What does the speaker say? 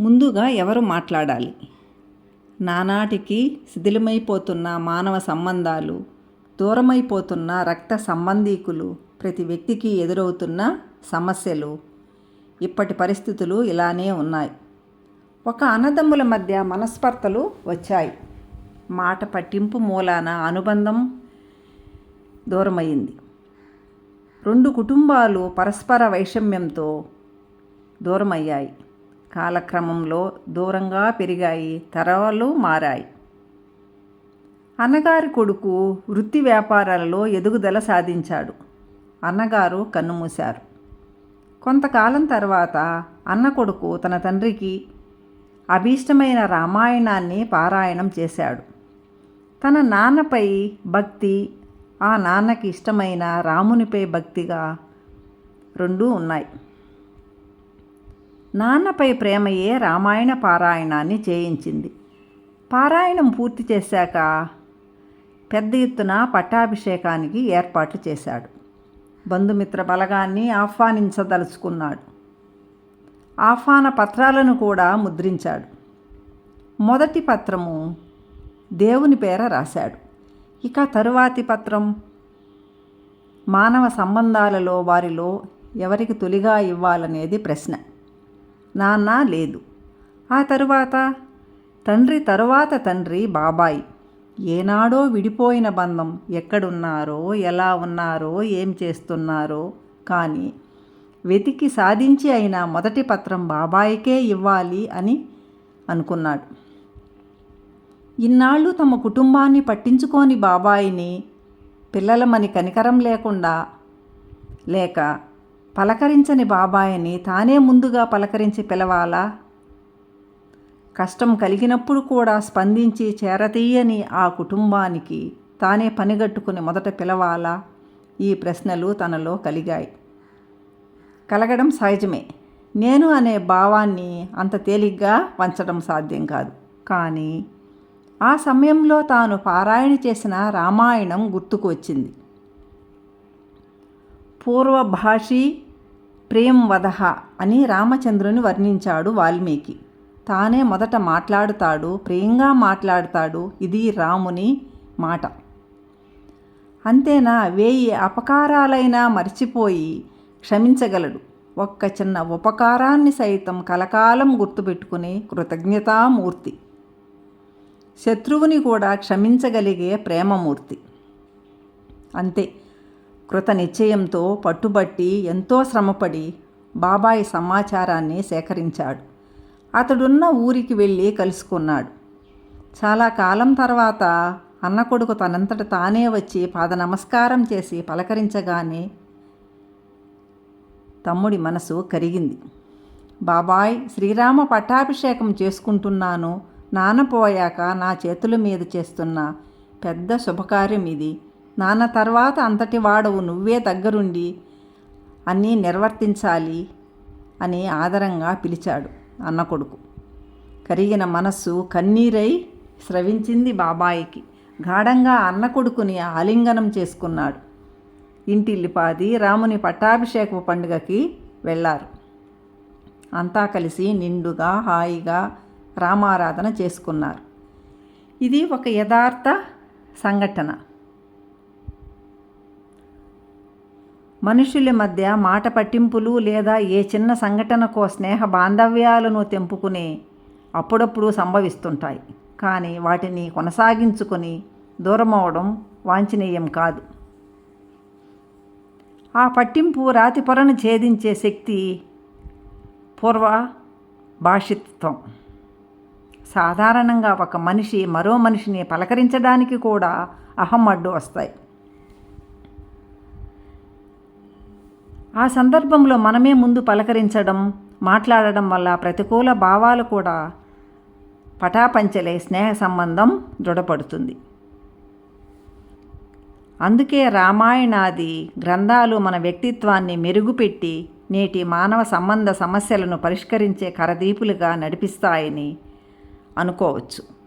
ముందుగా ఎవరు మాట్లాడాలి? నానాటికి శిథిలమైపోతున్న మానవ సంబంధాలు దూరమైపోతున్న రక్త సంబంధీకులు ప్రతి వ్యక్తికి ఎదురవుతున్న సమస్యలు ఇప్పటి పరిస్థితులు ఇలానే ఉన్నాయి. ఒక అన్నదమ్ముల మధ్య మనస్పర్తలు వచ్చాయి. మాట పట్టింపు మూలాన అనుబంధం దూరమైంది రెండు కుటుంబాలు పరస్పర వైషమ్యంతో దూరమయ్యాయి. కాలక్రమంలో దూరంగా పెరిగాయి తరాలు మారాయి. అన్నగారి కొడుకు వృత్తి వ్యాపారాలలో ఎదుగుదల సాధించాడు. అన్నగారు కన్నుమూశారు. కొంతకాలం తర్వాత అన్న కొడుకు తన తండ్రికి అభీష్టమైన రామాయణాన్ని పారాయణం చేశాడు. తన నాన్నపై భక్తి ఆ నాన్నకి ఇష్టమైన రామునిపై భక్తిగా రెండూ ఉన్నాయి. నాన్నపై ప్రేమయే రామాయణ పారాయణాన్ని చేయించింది. పారాయణం పూర్తి చేశాక పెద్ద ఎత్తున పట్టాభిషేకానికి ఏర్పాట్లు చేశాడు. బంధుమిత్ర బలగాన్ని ఆహ్వానించదలుచుకున్నాడు. ఆహ్వాన పత్రాలను కూడా ముద్రించాడు. మొదటి పత్రము దేవుని పేర రాశాడు. ఇక తరువాతి పత్రం మానవ సంబంధాలలో వారిలో ఎవరికి తొలిగా ఇవ్వాలనేది ప్రశ్న. నాన్న లేదు. ఆ తరువాత? తండ్రి తరువాత తండ్రి బాబాయి. ఏనాడో విడిపోయిన బంధం ఎక్కడున్నారో ఎలా ఉన్నారో ఏం చేస్తున్నారో కానీ వెతికి సాధించి అయిన మొదటి పత్రం బాబాయికే ఇవ్వాలి అని అనుకున్నాడు. ఇన్నాళ్ళు తమ కుటుంబాన్ని పట్టించుకోని బాబాయిని పిల్లలమని కనికరం లేకుండా లేక పలకరించని బాబాయిని తానే ముందుగా పలకరించి పిలవాలా? కష్టం కలిగినప్పుడు కూడా స్పందించి చేరతీయని ఆ కుటుంబానికి తానే పనిగట్టుకుని మొదట పిలవాలా? ఈ ప్రశ్నలు తనలో కలిగాయి. కలగడం సహజమే. నేను అనే భావాన్ని అంత తేలిగ్గా పంచడం సాధ్యం కాదు. కానీ ఆ సమయంలో తాను పారాయణ చేసిన రామాయణం గుర్తుకు వచ్చింది. పూర్వభాషీ ప్రేం వధహ అని రామచంద్రుని వర్ణించాడు వాల్మీకి. తానే మొదట మాట్లాడుతాడు ప్రియంగా మాట్లాడుతాడు ఇది రాముని మాట. అంతేనా? వేయి అపకారాలైనా మర్చిపోయి క్షమించగలడు. ఒక్క చిన్న ఉపకారాన్ని సైతం కలకాలం గుర్తుపెట్టుకునే కృతజ్ఞతామూర్తి. శత్రువుని కూడా క్షమించగలిగే ప్రేమమూర్తి. అంతే. కృత నిశ్చయంతో పట్టుబట్టి ఎంతో శ్రమపడి బాబాయ్ సమాచారాన్ని సేకరించాడు. అతడున్న ఊరికి వెళ్ళి కలుసుకున్నాడు. చాలా కాలం తర్వాత అన్న కొడుకు తనంతట తానే వచ్చి పాద నమస్కారం చేసి పలకరించగానే తమ్ముడి మనసు కరిగింది. బాబాయ్ శ్రీరామ పట్టాభిషేకం చేసుకుంటున్నాను. నానపోయాక నా చేతుల మీద చేస్తున్న పెద్ద శుభకార్యం ఇది. నాన్న తర్వాత అంతటి వాడవు నువ్వే దగ్గరుండి అన్నీ నిర్వర్తించాలి అని ఆదరంగా పిలిచాడు అన్న కొడుకు. కరిగిన మనస్సు కన్నీరై స్రవించింది బాబాయికి. గాఢంగా అన్న కొడుకుని ఆలింగనం చేసుకున్నాడు. ఇంటిల్లిపాది రాముని పట్టాభిషేక పండుగకి వెళ్ళారు. అంతా కలిసి నిండుగా హాయిగా రామారాధన చేసుకున్నారు. ఇది ఒక యథార్థ సంఘటన. మనుషుల మధ్య మాట పట్టింపులు లేదా ఏ చిన్న సంఘటనకో స్నేహ బాంధవ్యాలను తెంపుకునే అప్పుడప్పుడు సంభవిస్తుంటాయి. కానీ వాటిని కొనసాగించుకొని దూరమవడం వాంఛనీయం కాదు. ఆ పట్టింపు రాతి పొరను ఛేదించే శక్తి పూర్వ భాషిత్వం. సాధారణంగా ఒక మనిషి మరో మనిషిని పలకరించడానికి కూడా అహం అడ్డు వస్తాయి. ఆ సందర్భంలో మనమే ముందు పలకరించడం మాట్లాడడం వల్ల ప్రతికూల భావాలు కూడా పటాపంచలే స్నేహ సంబంధం దృఢపడుతుంది. అందుకే రామాయణాది గ్రంథాలు మన వ్యక్తిత్వాన్ని మెరుగుపెట్టి నేటి మానవ సంబంధ సమస్యలను పరిష్కరించే కరదీపులుగా నడిపిస్తాయని అనుకోవచ్చు.